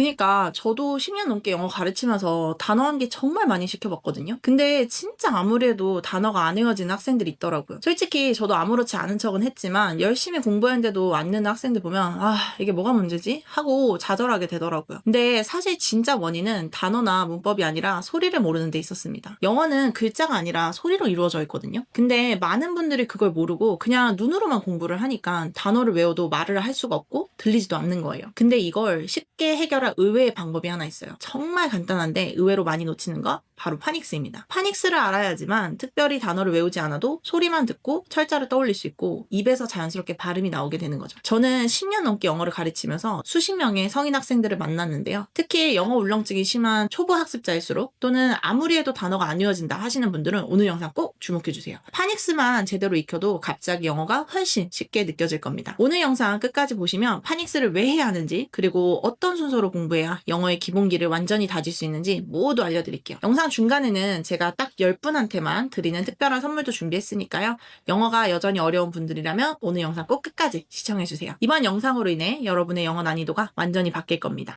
그니까 저도 10년 넘게 영어 가르치면서 단어 한게 정말 많이 시켜봤거든요. 근데 진짜 아무래도 단어가 안 외워지는 학생들이 있더라고요. 솔직히 저도 아무렇지 않은 척은 했지만 열심히 공부했는데도 안 느는 학생들 보면 아 이게 뭐가 문제지? 하고 좌절하게 되더라고요. 근데 사실 진짜 원인은 단어나 문법이 아니라 소리를 모르는 데 있었습니다. 영어는 글자가 아니라 소리로 이루어져 있거든요. 근데 많은 분들이 그걸 모르고 그냥 눈으로만 공부를 하니까 단어를 외워도 말을 할 수가 없고 들리지도 않는 거예요. 근데 이걸 쉽게 해결할 의외의 방법이 하나 있어요. 정말 간단한데 의외로 많이 놓치는 거 바로 파닉스입니다. 파닉스를 알아야지만 특별히 단어를 외우지 않아도 소리만 듣고 철자를 떠올릴 수 있고 입에서 자연스럽게 발음이 나오게 되는 거죠. 저는 10년 넘게 영어를 가르치면서 수십 명의 성인 학생들을 만났는데요. 특히 영어 울렁증이 심한 초보 학습자일수록 또는 아무리 해도 단어가 안 외워진다 하시는 분들은 오늘 영상 꼭 주목해 주세요. 파닉스만 제대로 익혀도 갑자기 영어가 훨씬 쉽게 느껴질 겁니다. 오늘 영상 끝까지 보시면 파닉스를 왜 해야 하는지 그리고 어떤 순서로 공 부해야 영어의 기본기를 완전히 다질 수 있는지 모두 알려드릴게요. 영상 중간에는 제가 딱 10분한테만 드리는 특별한 선물도 준비했으니까요. 영어가 여전히 어려운 분들이라면 오늘 영상 꼭 끝까지 시청해주세요. 이번 영상으로 인해 여러분의 영어 난이도가 완전히 바뀔 겁니다.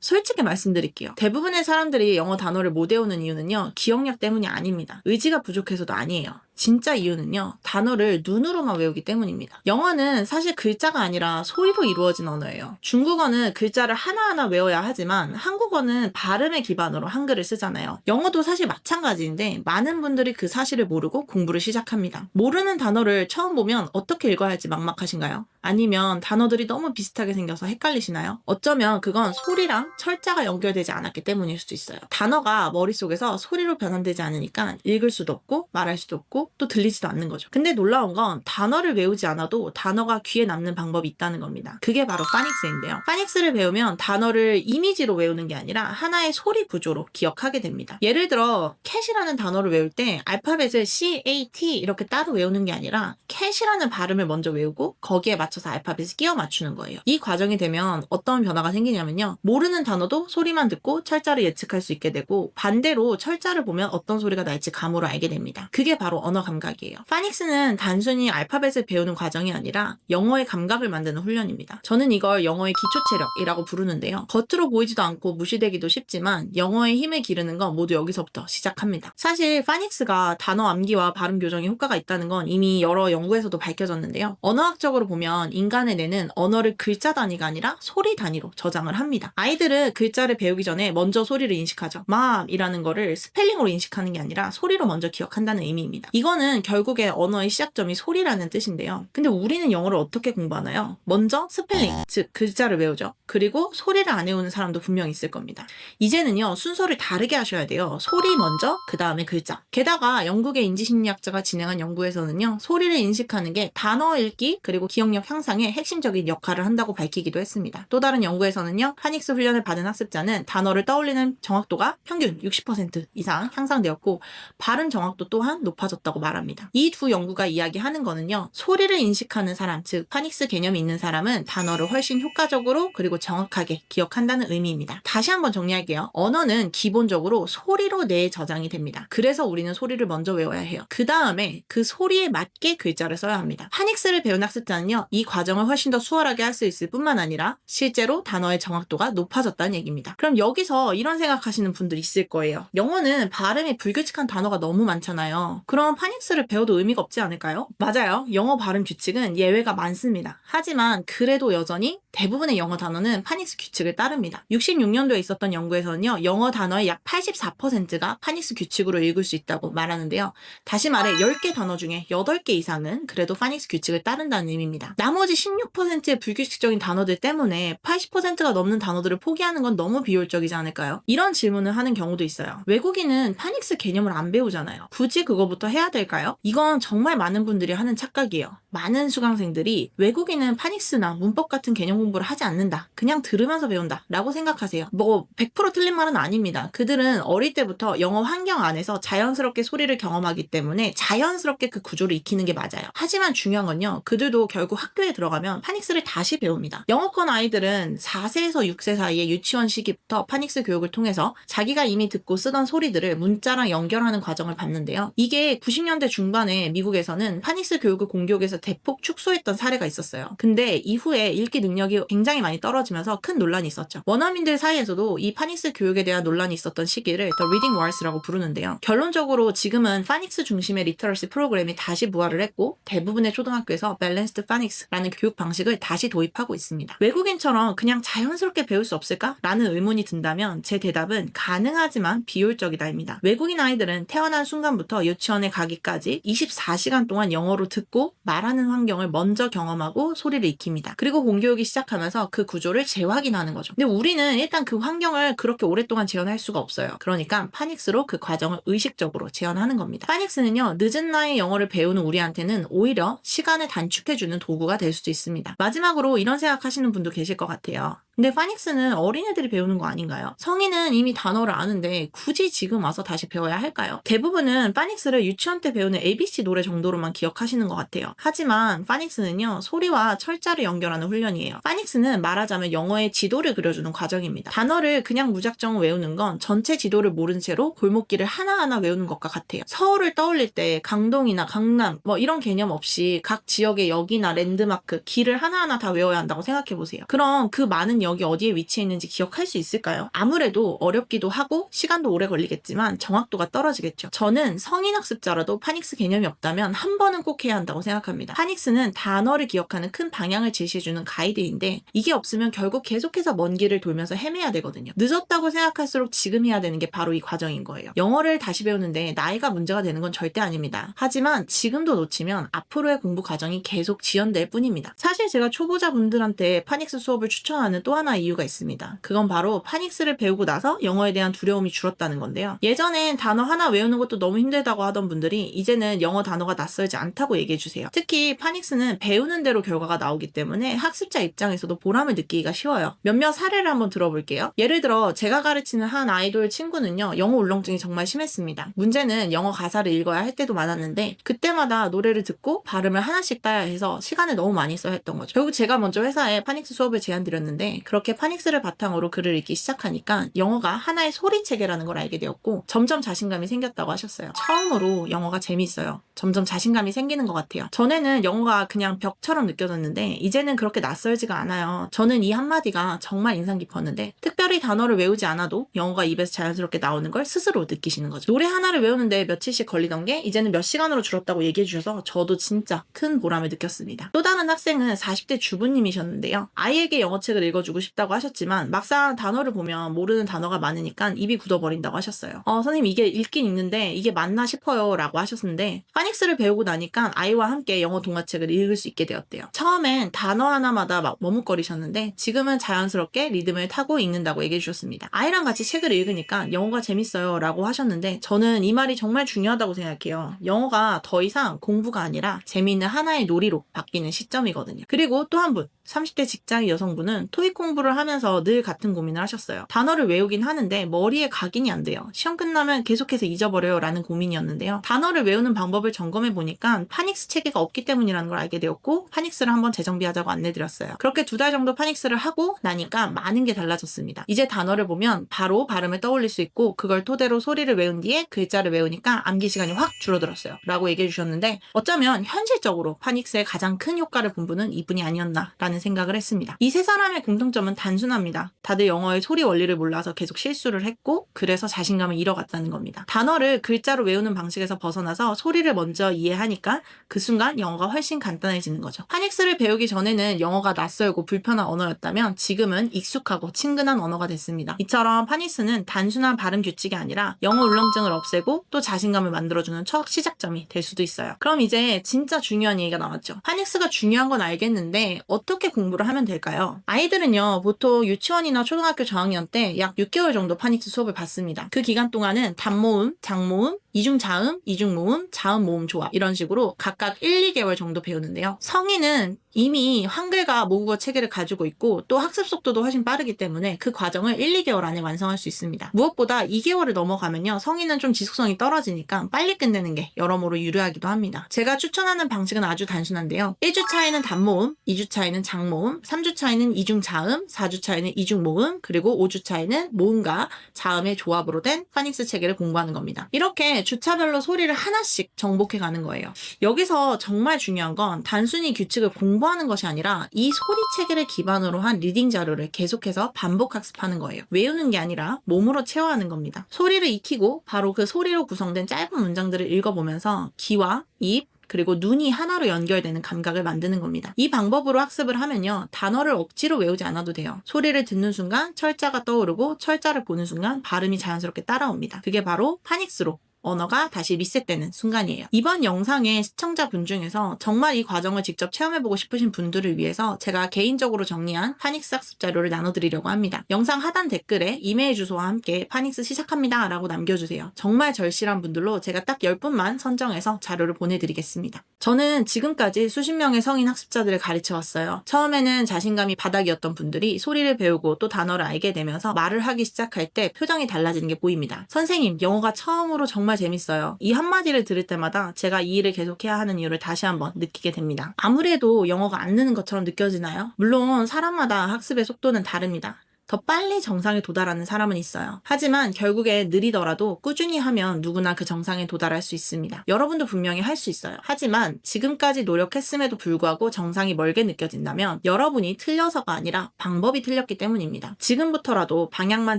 솔직히 말씀드릴게요. 대부분의 사람들이 영어 단어를 못 외우는 이유는요, 기억력 때문이 아닙니다. 의지가 부족해서도 아니에요. 진짜 이유는요, 단어를 눈으로만 외우기 때문입니다. 영어는 사실 글자가 아니라 소리로 이루어진 언어예요. 중국어는 글자를 하나하나 외워야 하지만 한국어는 발음의 기반으로 한글을 쓰잖아요. 영어도 사실 마찬가지인데 많은 분들이 그 사실을 모르고 공부를 시작합니다. 모르는 단어를 처음 보면 어떻게 읽어야 할지 막막하신가요? 아니면 단어들이 너무 비슷하게 생겨서 헷갈리시나요? 어쩌면 그건 소리랑 철자가 연결되지 않았기 때문일 수도 있어요. 단어가 머릿속에서 소리로 변환되지 않으니까 읽을 수도 없고 말할 수도 없고 또 들리지도 않는 거죠. 근데 놀라운 건 단어를 외우지 않아도 단어가 귀에 남는 방법이 있다는 겁니다. 그게 바로 파닉스인데요. 파닉스를 배우면 단어를 이미지로 외우는 게 아니라 하나의 소리 구조로 기억하게 됩니다. 예를 들어 캣이라는 단어를 외울 때 알파벳을 C, A, T 이렇게 따로 외우는 게 아니라 캣이라는 발음을 먼저 외우고 거기에 맞춰서 알파벳을 끼워 맞추는 거예요. 이 과정이 되면 어떤 변화가 생기냐면요. 모르는 단어도 소리만 듣고 철자를 예측할 수 있게 되고 반대로 철자를 보면 어떤 소리가 날지 감으로 알게 됩니다. 그게 바로 언어 감각이에요. 파닉스는 단순히 알파벳을 배우는 과정이 아니라 영어의 감각을 만드는 훈련입니다. 저는 이걸 영어의 기초 체력이라고 부르는데요. 겉으로 보이지도 않고 무시되기도 쉽지만 영어의 힘을 기르는 건 모두 여기서부터 시작합니다. 사실 파닉스가 단어 암기와 발음 교정에 효과가 있다는 건 이미 여러 연구에서도 밝혀졌는데요. 언어학적으로 보면 인간의 뇌는 언어를 글자 단위가 아니라 소리 단위로 저장을 합니다. 아이들은 글자를 배우기 전에 먼저 소리를 인식하죠. 맘이라는 거를 스펠링으로 인식하는 게 아니라 소리로 먼저 기억한다는 의미입니다. 이 거는 결국에 언어의 시작점이 소리라는 뜻인데요. 근데 우리는 영어를 어떻게 공부하나요? 먼저 스펠링, 즉 글자를 외우죠. 그리고 소리를 안 외우는 사람도 분명히 있을 겁니다. 이제는요 순서를 다르게 하셔야 돼요. 소리 먼저, 그 다음에 글자. 게다가 영국의 인지심리학자가 진행한 연구에서는요 소리를 인식하는 게 단어 읽기 그리고 기억력 향상에 핵심적인 역할을 한다고 밝히기도 했습니다. 또 다른 연구에서는요 파닉스 훈련을 받은 학습자는 단어를 떠올리는 정확도가 평균 60% 이상 향상되었고 발음 정확도 또한 높아졌다고 말합니다. 이 두 연구가 이야기하는 거는요 소리를 인식하는 사람, 즉 파닉스 개념이 있는 사람은 단어를 훨씬 효과적으로 그리고 정확하게 기억한다는 의미입니다. 다시 한번 정리할게요. 언어는 기본적으로 소리로 뇌에 저장이 됩니다. 그래서 우리는 소리를 먼저 외워야 해요. 그 다음에 그 소리에 맞게 글자를 써야 합니다. 파닉스를 배운 학습자는요, 이 과정을 훨씬 더 수월하게 할 수 있을 뿐만 아니라 실제로 단어의 정확도가 높아졌다는 얘기입니다. 그럼 여기서 이런 생각하시는 분들이 있을 거예요. 영어는 발음이 불규칙한 단어가 너무 많잖아요. 그럼 파닉스를 배워도 의미가 없지 않을까요? 맞아요. 영어 발음 규칙은 예외가 많습니다. 하지만 그래도 여전히 대부분의 영어 단어는 파닉스 규칙을 따릅니다. 66년도에 있었던 연구에서는요, 영어 단어의 약 84%가 파닉스 규칙으로 읽을 수 있다고 말하는데요. 다시 말해 10개 단어 중에 8개 이상은 그래도 파닉스 규칙을 따른다는 의미입니다. 나머지 16%의 불규칙적인 단어들 때문에 80%가 넘는 단어들을 포기하는 건 너무 비효율적이지 않을까요? 이런 질문을 하는 경우도 있어요. 외국인은 파닉스 개념을 안 배우잖아요. 굳이 그거부터 해야 될까요? 이건 정말 많은 분들이 하는 착각이에요. 많은 수강생들이 외국인은 파닉스나 문법 같은 개념 공부를 하지 않는다. 그냥 들으면서 배운다. 라고 생각하세요. 뭐, 100% 틀린 말은 아닙니다. 그들은 어릴 때부터 영어 환경 안에서 자연스럽게 소리를 경험하기 때문에 자연스럽게 그 구조를 익히는 게 맞아요. 하지만 중요한 건요. 그들도 결국 학교에 들어가면 파닉스를 다시 배웁니다. 영어권 아이들은 4세에서 6세 사이에 유치원 시기부터 파닉스 교육을 통해서 자기가 이미 듣고 쓰던 소리들을 문자랑 연결하는 과정을 받는데요. 이게 90년대 중반에 미국에서는 파닉스 교육을 공교육에서 대폭 축소했던 사례가 있었어요. 근데 이후에 읽기 능력이 굉장히 많이 떨어지면서 큰 논란이 있었죠. 원어민들 사이에서도 이 파닉스 교육에 대한 논란이 있었던 시기를 The Reading Wars라고 부르는데요. 결론적으로 지금은 파닉스 중심의 리터러시 프로그램이 다시 부활을 했고 대부분의 초등학교에서 밸런스드 파닉스라는 교육 방식을 다시 도입하고 있습니다. 외국인처럼 그냥 자연스럽게 배울 수 없을까? 라는 의문이 든다면 제 대답은 가능하지만 비효율적이다입니다. 외국인 아이들은 태어난 순간부터 유치원에 가기까지 24시간 동안 영어로 듣고 말하는 환경을 먼저 경험하고 소리를 익힙니다. 그리고 공교육이 시작하면서 그 구조를 재확인하는 거죠. 근데 우리는 일단 그 환경을 그렇게 오랫동안 재현할 수가 없어요. 그러니까 파닉스로 그 과정을 의식적으로 재현하는 겁니다. 파닉스는요, 늦은 나이에 영어를 배우는 우리한테는 오히려 시간을 단축해주는 도구가 될 수도 있습니다. 마지막으로 이런 생각하시는 분도 계실 것 같아요. 근데 파닉스는 어린애들이 배우는 거 아닌가요? 성인은 이미 단어를 아는데 굳이 지금 와서 다시 배워야 할까요? 대부분은 파닉스를 유치원 때 배우는 ABC 노래 정도로만 기억하시는 것 같아요. 하지만 파닉스는요, 소리와 철자를 연결하는 훈련이에요. 파닉스는 말하자면 영어의 지도를 그려주는 과정입니다. 단어를 그냥 무작정 외우는 건 전체 지도를 모른 채로 골목길을 하나하나 외우는 것과 같아요. 서울을 떠올릴 때 강동이나 강남 뭐 이런 개념 없이 각 지역의 역이나 랜드마크, 길을 하나하나 다 외워야 한다고 생각해 보세요. 그럼 그 많은 역이 어디에 위치해 있는지 기억할 수 있을까요? 아무래도 어렵기도 하고 시간도 오래 걸리겠지만 정확도가 떨어지겠죠. 저는 성인 학습자라도 파닉스 개념이 없다면 한 번은 꼭 해야 한다고 생각합니다. 파닉스는 단어를 기억하는 큰 방향을 제시해주는 가이드인 데 이게 없으면 결국 계속해서 먼 길을 돌면서 헤매야 되거든요. 늦었다고 생각할수록 지금 해야 되는 게 바로 이 과정인 거예요. 영어를 다시 배우는데 나이가 문제가 되는 건 절대 아닙니다. 하지만 지금도 놓치면 앞으로의 공부 과정이 계속 지연될 뿐입니다. 사실 제가 초보자분들한테 파닉스 수업을 추천하는 또 하나 이유가 있습니다. 그건 바로 파닉스를 배우고 나서 영어에 대한 두려움이 줄었다는 건데요. 예전엔 단어 하나 외우는 것도 너무 힘들다고 하던 분들이 이제는 영어 단어가 낯설지 않다고 얘기해 주세요. 특히 파닉스는 배우는 대로 결과가 나오기 때문에 학습자 입장 에서도 보람을 느끼기가 쉬워요. 몇몇 사례를 한번 들어볼게요. 예를 들어 제가 가르치는 한 아이돌 친구는요. 영어 울렁증이 정말 심했습니다. 문제는 영어 가사를 읽어야 할 때도 많았는데 그때마다 노래를 듣고 발음을 하나씩 따야 해서 시간을 너무 많이 써야 했던 거죠. 결국 제가 먼저 회사에 파닉스 수업을 제안드렸는데 그렇게 파닉스를 바탕으로 글을 읽기 시작하니까 영어가 하나의 소리체계라는 걸 알게 되었고 점점 자신감이 생겼다고 하셨어요. 처음으로 영어가 재미있어요. 점점 자신감이 생기는 것 같아요. 전에는 영어가 그냥 벽처럼 느껴졌는데 이제는 그렇게 낯설지가 않아요. 저는 이 한마디가 정말 인상 깊었는데 특별히 단어를 외우지 않아도 영어가 입에서 자연스럽게 나오는 걸 스스로 느끼시는 거죠. 노래 하나를 외우는데 며칠씩 걸리던 게 이제는 몇 시간으로 줄었다고 얘기해 주셔서 저도 진짜 큰 보람을 느꼈습니다. 또 다른 학생은 40대 주부님이셨는데요. 아이에게 영어책을 읽어주고 싶다고 하셨지만 막상 단어를 보면 모르는 단어가 많으니까 입이 굳어버린다고 하셨어요. 어, 선생님 이게 읽긴 읽는데 이게 맞나 싶어요 라고 하셨는데 파닉스를 배우고 나니까 아이와 함께 영어 동화책을 읽을 수 있게 되었대요. 처음엔 단어 하나마다 막 머뭇거리셨는데 지금은 자연스럽게 리듬을 타고 읽는다고 얘기해 주셨습니다. 아이랑 같이 책을 읽으니까 영어가 재밌어요 라고 하셨는데 저는 이 말이 정말 중요하다고 생각해요. 영어가 더 이상 공부가 아니라 재미있는 하나의 놀이로 바뀌는 시점이거든요. 그리고 또 한 분, 30대 직장인 여성분은 토익 공부를 하면서 늘 같은 고민을 하셨어요. 단어를 외우긴 하는데 머리에 각인이 안 돼요. 시험 끝나면 계속해서 잊어버려요 라는 고민이었는데요. 단어를 외우는 방법을 점검해 보니까 파닉스 체계가 없기 때문이라는 걸 알게 되었고 파닉스를 한번 재정비하자고 안내드렸어요. 두 달 정도 파닉스를 하고 나니까 많은 게 달라졌습니다. 이제 단어를 보면 바로 발음을 떠올릴 수 있고 그걸 토대로 소리를 외운 뒤에 글자를 외우니까 암기 시간이 확 줄어들었어요. 라고 얘기해 주셨는데 어쩌면 현실적으로 파닉스의 가장 큰 효과를 본 분은 이분이 아니었나 라는 생각을 했습니다. 이 세 사람의 공통점은 단순합니다. 다들 영어의 소리 원리를 몰라서 계속 실수를 했고 그래서 자신감을 잃어갔다는 겁니다. 단어를 글자로 외우는 방식에서 벗어나서 소리를 먼저 이해하니까 그 순간 영어가 훨씬 간단해지는 거죠. 파닉스를 배우기 전에는 영어가 낯 설고 불편한 언어였다면 지금은 익숙하고 친근한 언어가 됐습니다. 이처럼 파닉스는 단순한 발음 규칙이 아니라 영어 울렁증을 없애고 또 자신감을 만들어주는 첫 시작점이 될 수도 있어요. 그럼 이제 진짜 중요한 얘기가 나왔죠. 파닉스가 중요한 건 알겠는데 어떻게 공부를 하면 될까요? 아이들은요 보통 유치원이나 초등학교 저학년 때 약 6개월 정도 파닉스 수업을 받습니다. 그 기간 동안은 단모음, 장모음, 이중자음, 이중모음, 자음모음 조합 이런 식으로 각각 1, 2개월 정도 배우는데요. 성인은 이미 한글과 모국어 체계를 가지고 있고 또 학습 속도도 훨씬 빠르기 때문에 그 과정을 1, 2개월 안에 완성할 수 있습니다. 무엇보다 2개월을 넘어가면요. 성인은 좀 지속성이 떨어지니까 빨리 끝내는 게 여러모로 유리하기도 합니다. 제가 추천하는 방식은 아주 단순한데요. 1주 차에는 단모음, 2주 차에는 장모음, 3주 차에는 이중 자음, 4주 차에는 이중 모음, 그리고 5주 차에는 모음과 자음의 조합으로 된 파닉스 체계를 공부하는 겁니다. 이렇게 주차별로 소리를 하나씩 정복해 가는 거예요. 여기서 정말 중요한 건 단순히 규칙을 공부하는 것이 아니라 이 소리 체계를 기반으로 한 리딩 자료를 계속해서 반복 학습하는 거예요. 외우는 게 아니라 몸으로 체화하는 겁니다. 소리를 익히고 바로 그 소리로 구성된 짧은 문장들을 읽어보면서 귀와 입, 그리고 눈이 하나로 연결되는 감각을 만드는 겁니다. 이 방법으로 학습을 하면요. 단어를 억지로 외우지 않아도 돼요. 소리를 듣는 순간 철자가 떠오르고 철자를 보는 순간 발음이 자연스럽게 따라옵니다. 그게 바로 파닉스로 언어가 다시 리셋되는 순간이에요. 이번 영상의 시청자분 중에서 정말 이 과정을 직접 체험해보고 싶으신 분들을 위해서 제가 개인적으로 정리한 파닉스 학습 자료를 나눠드리려고 합니다. 영상 하단 댓글에 이메일 주소와 함께 파닉스 시작합니다 라고 남겨주세요. 정말 절실한 분들로 제가 딱 10분만 선정해서 자료를 보내드리겠습니다. 저는 지금까지 수십 명의 성인 학습자들을 가르쳐 왔어요. 처음에는 자신감이 바닥이었던 분들이 소리를 배우고 또 단어를 알게 되면서 말을 하기 시작할 때 표정이 달라지는 게 보입니다. 선생님, 영어가 처음으로 정말 재밌어요. 이 한마디를 들을 때마다 제가 이 일을 계속해야 하는 이유를 다시 한번 느끼게 됩니다. 아무래도 영어가 안 느는 것처럼 느껴지나요? 물론 사람마다 학습의 속도는 다릅니다. 더 빨리 정상에 도달하는 사람은 있어요. 하지만 결국에 느리더라도 꾸준히 하면 누구나 그 정상에 도달할 수 있습니다. 여러분도 분명히 할 수 있어요. 하지만 지금까지 노력했음에도 불구하고 정상이 멀게 느껴진다면 여러분이 틀려서가 아니라 방법이 틀렸기 때문입니다. 지금부터라도 방향만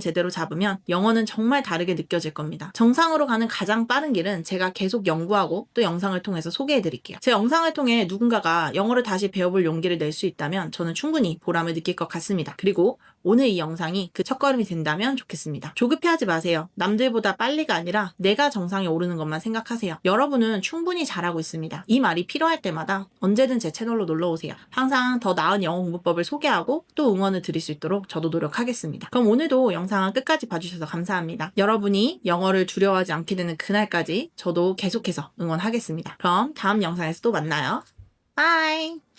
제대로 잡으면 영어는 정말 다르게 느껴질 겁니다. 정상으로 가는 가장 빠른 길은 제가 계속 연구하고 또 영상을 통해서 소개해 드릴게요. 제 영상을 통해 누군가가 영어를 다시 배워볼 용기를 낼 수 있다면 저는 충분히 보람을 느낄 것 같습니다. 그리고 오늘 이 영상이 그 첫걸음이 된다면 좋겠습니다. 조급해하지 마세요. 남들보다 빨리가 아니라 내가 정상에 오르는 것만 생각하세요. 여러분은 충분히 잘하고 있습니다. 이 말이 필요할 때마다 언제든 제 채널로 놀러 오세요. 항상 더 나은 영어 공부법을 소개하고 또 응원을 드릴 수 있도록 저도 노력하겠습니다. 그럼 오늘도 영상을 끝까지 봐주셔서 감사합니다. 여러분이 영어를 두려워하지 않게 되는 그날까지 저도 계속해서 응원하겠습니다. 그럼 다음 영상에서 또 만나요. 바이!